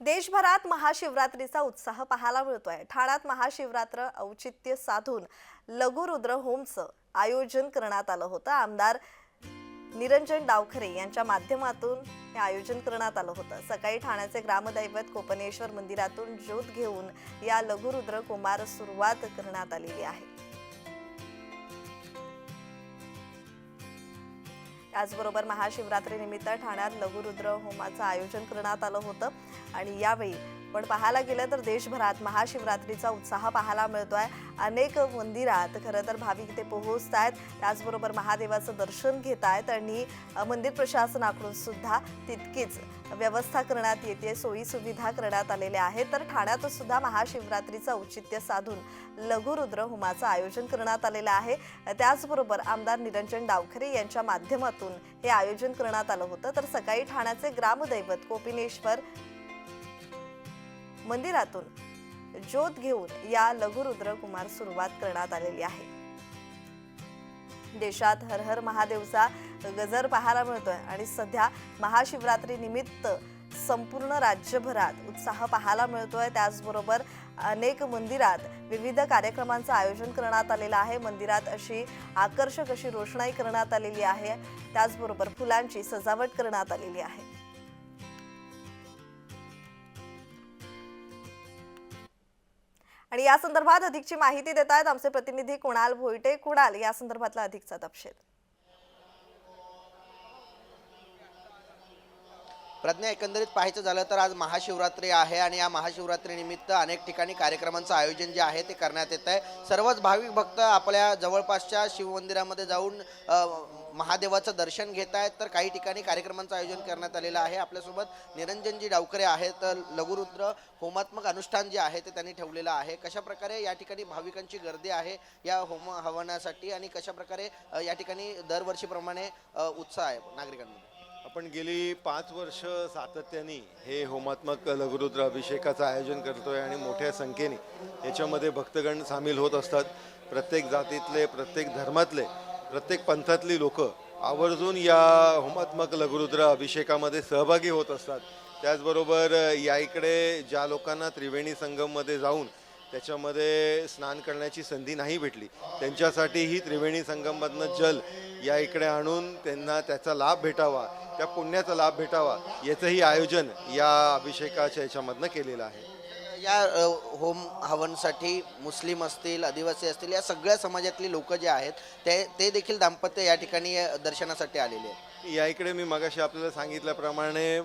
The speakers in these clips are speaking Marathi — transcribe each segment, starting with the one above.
देशभरात महाशिवरात्रीचा उत्साह पाहायला मिळतोय. ठाण्यात महाशिवरात्र औचित्य साधून लघुरुद्र होमचं आयोजन करण्यात आलं होतं. आमदार निरंजन डावखरे यांच्या माध्यमातून हे आयोजन करण्यात आलं होतं. सकाळी ठाण्याचे ग्रामदैवत कोपनेश्वर मंदिरातून ज्योत घेऊन या लघुरुद्र कुमार सुरुवात करण्यात आलेली आहे. त्याचबरोबर महाशिवरात्रीनिमित्त ठाण्यात लघुरुद्र होमाचं आयोजन करण्यात आलं होतं. आणि यावेळी पण पाहायला गेलं तर देशभरात महाशिवरात्रीचा उत्साह पाहायला मिळतो आहे अनेक मंदिरात खरं तर भाविक इथे पोहोचत आहेत. त्याचबरोबर महादेवाचं दर्शन घेत आहेत आणि मंदिर प्रशासनाकडून सुद्धा तितकीच व्यवस्था करण्यात येते सोयी सुविधा करण्यात आलेल्या आहेत. तर ठाण्यात सुद्धा महाशिवरात्रीचं औचित्य साधून लघुरुद्र होमाचं आयोजन करण्यात आलेलं आहे. त्याचबरोबर आमदार निरंजन डावखरे यांच्या माध्यमातून माध्यमातून हे आयोजन करण्यात आलं होतं. तर सकाळी ठाण्याचे ग्रामदैवत कोपिनेश्वर मंदिरातून ज्योत घेऊन या लघुरुद्र कुमार सुरुवात करण्यात आलेली आहे. देशात हर हर महादेवचा गजर पाहायला मिळतोय आणि सध्या महाशिवरात्री निमित्त संपूर्ण राज्यभरात उत्साह पाहायला मिळतो आहे त्याचबरोबर अनेक मंदिरात विविध कार्यक्रमांचं आयोजन करण्यात आलेलं आहे. मंदिरात अशी आकर्षक अशी रोषणाई करण्यात आलेली आहे. त्याचबरोबर फुलांची सजावट करण्यात आलेली आहे. आणि या संदर्भात अधिकची माहिती देत आहेत आमचे प्रतिनिधी कुणाल भोईटे. कुणाल या संदर्भातला अधिकचा तपशील. प्रज्ञा एकंदरीत पाहायचं झालं तर आज महाशिवरात्री आहे आणि या महाशिवरात्रीनिमित्त अनेक ठिकाणी कार्यक्रमांचं आयोजन जे आहे ते करण्यात येत आहे. सर्वच भाविक भक्त आपल्या जवळपासच्या शिवमंदिरामध्ये जाऊन महादेवाचं दर्शन घेत आहेत. तर काही ठिकाणी कार्यक्रमांचं आयोजन करण्यात आलेलं आहे. आपल्यासोबत निरंजनजी डावकरे आहेत तर लघुरुद्र होमात्मक अनुष्ठान जे आहे ते त्यांनी ठेवलेलं आहे. कशाप्रकारे या ठिकाणी भाविकांची गर्दी आहे या होम हवनासाठी आणि कशाप्रकारे या ठिकाणी दरवर्षीप्रमाणे उत्साह आहे नागरिकांमध्ये? आपण गेली पाच वर्ष सातत्याने हे होमात्मक लघुरुद्र अभिषेकाचं आयोजन करतोय आणि मोठ्या संख्येने याच्यामध्ये भक्तगण सामील होत असतात. प्रत्येक जातीतले प्रत्येक धर्मातले प्रत्येक पंथातली लोक आवर्जून या होमात्मक लघुरुद्र अभिषेकामध्ये सहभागी होत असतात. त्याचबरोबर या इकडे ज्या लोकांना त्रिवेणी संगममध्ये जाऊन त्याच्यामध्ये स्नान करण्याची संधी नाही भेटली. त्यांच्यासाठीही त्रिवेणी संगममधनं जल या इकडे आणून त्यांना त्याचा लाभ भेटावा त्या पुण्याचा लाभ भेटावा याचंही आयोजन या अभिषेकाच्या याच्यामधनं केलेलं आहे. या होम हवनसाठी मुस्लिम असतील आदिवासी असतील या सगळ्या समाजातली लोक जे आहेत ते ते देखील दाम्पत्य या ठिकाणी दर्शनासाठी आलेले आहेत. या इकडे मी मगाशी आपल्याला सांगितल्याप्रमाणे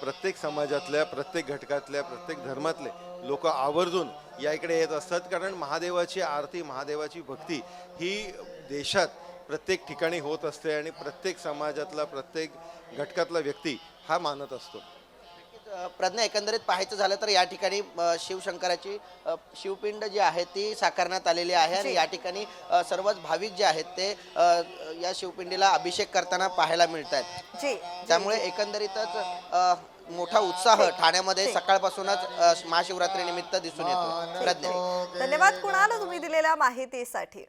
प्रत्येक समाजातल्या प्रत्येक घटकातल्या प्रत्येक धर्मातले लोक आवर्जून या इकडे येत असतात. कारण महादेवाची आरती महादेवाची भक्ती ही देशात प्रत्येक ठिकाणी होत असते आणि प्रत्येक समाजातला प्रत्येक घटकातला व्यक्ती हा मानत असतो. प्रज्ञा एकंदरीत पाहायचं झालं तर या ठिकाणी शिवशंकराची शिवपिंड जी आहे ती साकारण्यात आलेली आहे आणि या ठिकाणी सर्वच भाविक जे आहेत ते या शिवपिंडीला अभिषेक करताना पाहायला मिळत आहेत त्यामुळे एकंदरीतच मोठा उत्साह ठाण्यामध्ये सकाळपासूनच अ, महाशिवरात्रीनिमित्त दिसून येतो. प्रज्ञा. धन्यवाद. कुणाल तुम्ही दिलेल्या माहितीसाठी?